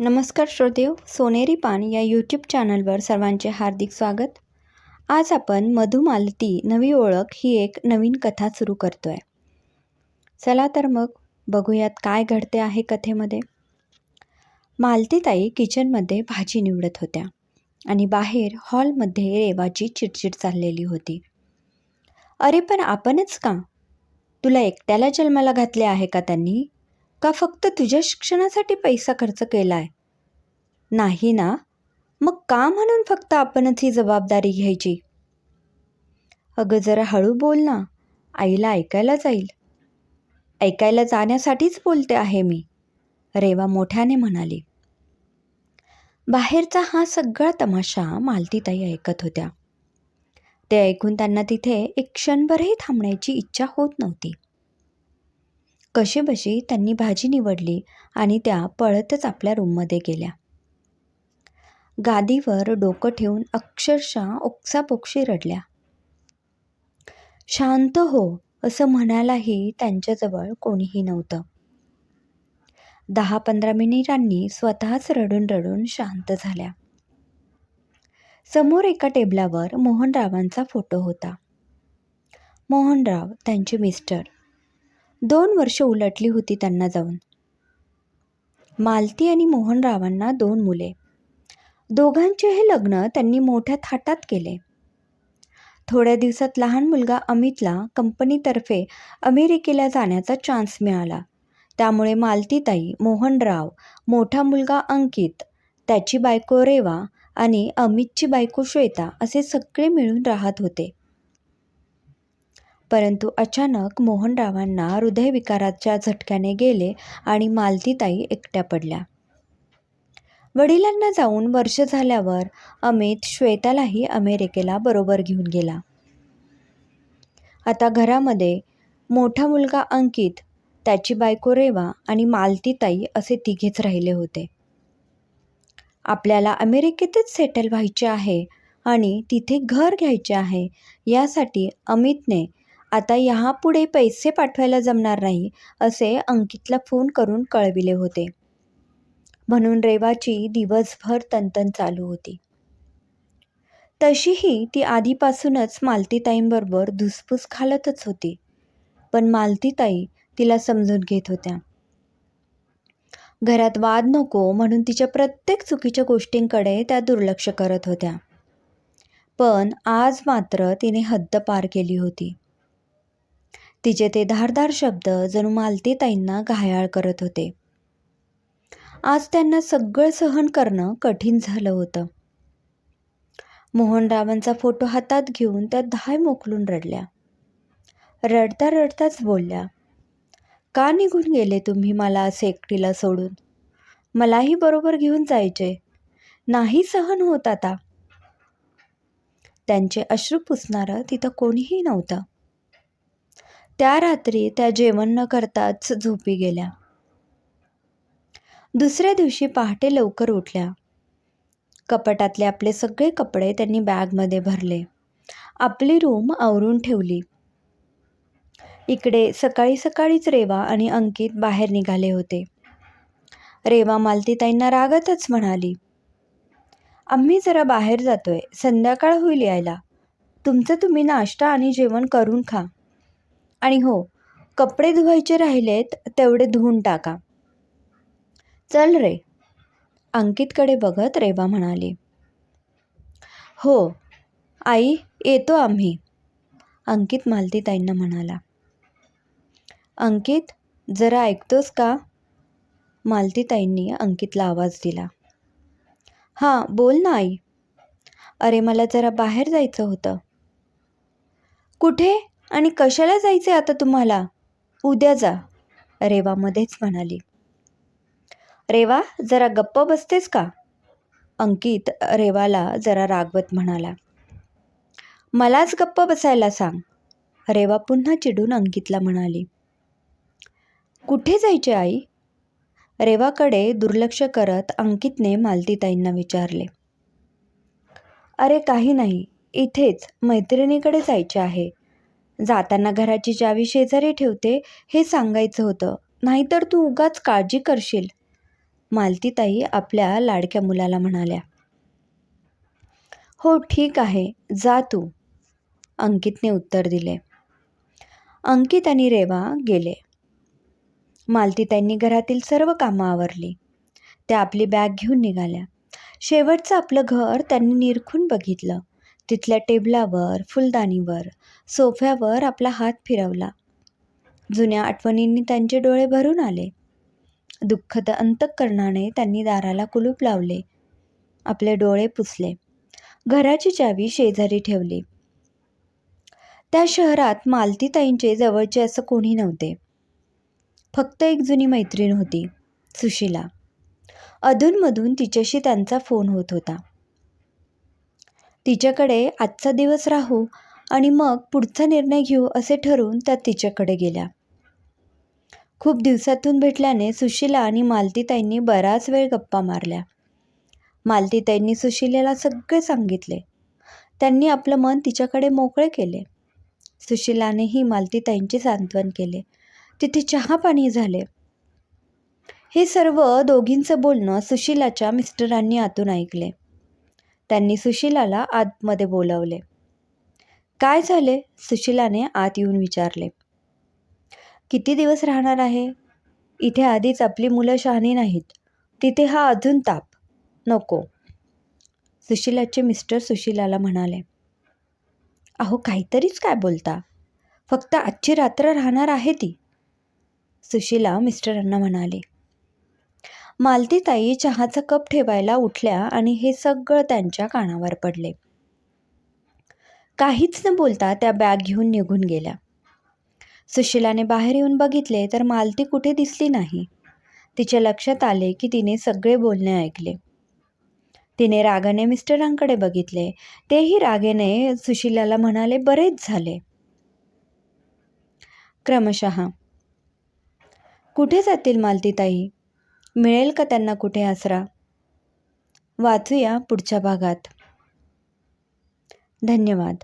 नमस्कार श्रोदेव सोनेरी पान या यूट्यूब चॅनलवर सर्वांचे हार्दिक स्वागत. आज आपण मधुमालती नवी ओळख ही एक नवीन कथा सुरू करतो आहे चला तर मग बघूयात काय घडते आहे कथेमध्ये. मालतीताई किचनमध्ये भाजी निवडत होत्या आणि बाहेर हॉलमध्ये रेवाची चिडचिड चाललेली होती. अरे पण आपणच का? तुला एकट्याला जन्माला घातले आहे का त्यांनी? का फक्त तुझ्या शिक्षणासाठी पैसा खर्च केला आहे नाही ना. मग का म्हणून फक्त आपणच ही जबाबदारी घ्यायची? अगं जरा हळू बोल ना. आईला ऐकायला जाईल. ऐकायला जाण्यासाठीच बोलते आहे मी रेवा मोठ्याने म्हणाली. बाहेरचा हा सगळा तमाशा मालतीताई ऐकत होत्या. ते ऐकून त्यांना तिथे एक क्षणभरही थांबण्याची इच्छा होत नव्हती. कशीबशी त्यांनी भाजी निवडली आणि त्या पळतच आपल्या रूममध्ये गेल्या. गादीवर डोकं ठेवून अक्षरशः ओक्सापोक्षी रडल्या. शांत हो असं म्हणायलाही त्यांच्याजवळ कोणीही नव्हतं. दहा पंधरा मिनिटांनी स्वतःच रडून रडून शांत झाल्या. समोर एका टेबलावर मोहनरावांचा फोटो होता. मोहनराव त्यांचे मिस्टर दोन वर्ष उलटली होती त्यांना जाऊन. मालती आणि मोहनरावांना दोन मुले. दोघांचे हे लग्न त्यांनी मोठ्या थाटात केले. थोड्या दिवसात लहान मुलगा अमितला कंपनीतर्फे अमेरिकेला जाण्याचा चान्स मिळाला. त्यामुळे मालतीताई मोहनराव मोठा मुलगा अंकित त्याची बायको रेवा आणि अमितची बायको श्वेता असे सगळे मिळून राहत होते. परंतु अचानक मोहनरावांना हृदयविकाराच्या झटक्याने गेले आणि मालतीताई एकट्या पडल्या. वडिलांना जाऊन वर्ष झाल्यावर अमित श्वेतालाही अमेरिकेला बरोबर घेऊन गेला. आता घरामध्ये मोठा मुलगा अंकित त्याची बायको रेवा आणि मालतीताई असे तिघेच राहिले होते. आपल्याला अमेरिकेतच सेटल व्हायचे आहे आणि तिथे घर घ्यायचे आहे यासाठी अमितने आता ह्यापुढे पैसे पाठवायला जमणार नाही असे अंकितला फोन करून कळविले होते. म्हणून रेवाची दिवसभर तंतन चालू होती. तशीही ती आधीपासूनच मालतीताईंबरोबर धुसफूस घालतच होती पण मालतीताई तिला समजून घेत होत्या. घरात वाद नको म्हणून तिच्या प्रत्येक चुकीच्या गोष्टींकडे त्या दुर्लक्ष करत होत्या. पण आज मात्र तिने हद्द पार केली होती. तिचे ते धारदार शब्द जणू मालतीताईंना घायाळ करत होते. आज त्यांना सगळं सहन करणं कठीण झालं होतं. मोहनरावांचा फोटो हातात घेऊन त्या धाय मोकलून रडल्या. रडता रडताच बोलल्या का निघून गेले तुम्ही मला असे एकटीला सोडून? मलाही बरोबर घेऊन जायचे. नाही सहन होत आता. त्यांचे अश्रू पुसणारं तिथं कोणीही नव्हतं. त्या रात्री त्या जेवण न करताच झोपी गेल्या. दुसऱ्या दिवशी पहाटे लवकर उठल्या. कपाटातले आपले सगळे कपडे त्यांनी बॅगमध्ये भरले. आपली रूम आवरून ठेवली. इकडे सकाळी सकाळीच रेवा आणि अंकित बाहेर निघाले होते. रेवा मालतीताईंना रागतच म्हणाली आम्ही जरा बाहेर जातोय. संध्याकाळ होईल यायला. तुमचं तुम्ही नाश्ता आणि जेवण करून खा. आणि हो कपडे धुवायचे राहिलेत तेवढे धुवून टाका. चल रे अंकितकडे बघत रेवा म्हणाली. हो आई येतो आम्ही. अंकित मालतीताईंना म्हणाला. अंकित जरा ऐकतोस का? मालतीताईंनी अंकितला आवाज दिला. हां बोल ना आई. अरे मला जरा बाहेर जायचं होतं. कुठे? आणि कशाला जायचे आता तुम्हाला? उद्या जा. रेवा मध्येच म्हणाली. रेवा जरा गप्प बसतेस का? अंकित रेवाला जरा रागवत म्हणाला. मलाच गप्प बसायला सांग. रेवा पुन्हा चिडून अंकितला म्हणाली. कुठे जायचे आई? रेवाकडे दुर्लक्ष करत अंकितने मालतीताईंना विचारले. अरे काही नाही. इथेच मैत्रिणीकडे जायचे आहे. जाताना घराची चावी शेजारी ठेवते हे सांगायचं होतं. नाहीतर तू उगाच काळजी करशील. मालतीताई आपल्या लाडक्या मुलाला म्हणाल्या. हो ठीक आहे. जा तू. अंकितने उत्तर दिले. अंकित आणि रेवा गेले. मालतीताईंनी घरातील सर्व कामं आवरली. त्या आपली बॅग घेऊन निघाल्या. शेवटचं आपलं घर त्यांनी निरखून बघितलं. तिथल्या टेबलावर फुलदाणीवर सोफ्यावर आपला हात फिरवला. जुन्या आठवणींनी त्यांचे डोळे भरून आले. दुःखद अंतःकरणाने त्यांनी दाराला कुलूप लावले. आपले डोळे पुसले. घराची चावी शेजारी ठेवली. त्या शहरात मालतीताईंचे जवळचे असं कोणी नव्हते. फक्त एक जुनी मैत्रीण होती सुशीला. अधूनमधून तिच्याशी त्यांचा फोन होत होता. तिच्याकडे आजचा दिवस राहू आणि मग पुढचा निर्णय घेऊ असे ठरवून त्या तिच्याकडे गेल्या. खूप दिवसातून भेटल्याने सुशीला आणि मालतीताईंनी बराच वेळ गप्पा मारल्या. मालतीताईंनी सुशिलेला सगळे सांगितले. त्यांनी आपलं मन तिच्याकडे मोकळे केले. सुशिलानेही मालतीताईंचे सांत्वन केले. तिथे चहा पाणी झाले. हे सर्व दोघींचं बोलणं सुशिलाच्या मिस्टरांनी आतून ऐकले. त्यांनी सुशिलाला आतमध्ये बोलवले. काय झाले? सुशिलाने आत येऊन विचारले. किती दिवस राहणार आहे? इथे आधीच आपली मुलं शहाणी नाहीत. तिथे हा अजून ताप. नको. सुशिलाचे मिस्टर सुशिलाला म्हणाले. अहो काहीतरीच काय बोलता? फक्त आजची रात्र राहणार आहे ती. सुशिला मिस्टरांना म्हणाली. मालतीताई चहाचा कप ठेवायला उठल्या आणि हे सगळं त्यांच्या कानावर पडले. काहीच न बोलता त्या बॅग घेऊन निघून गेल्या. सुशिलाने बाहेर येऊन बघितले तर मालती कुठे दिसली नाही. तिच्या लक्षात आले की तिने सगळे बोलणे ऐकले. तिने रागाने मिस्टरांकडे बघितले. तेही रागेने सुशिलाला म्हणाले बरेच झाले. क्रमशः कुठे जातील मालतीताई? मिळेल का त्यांना कुठे आसरा? वाचूया पुढच्या भागात. धन्यवाद.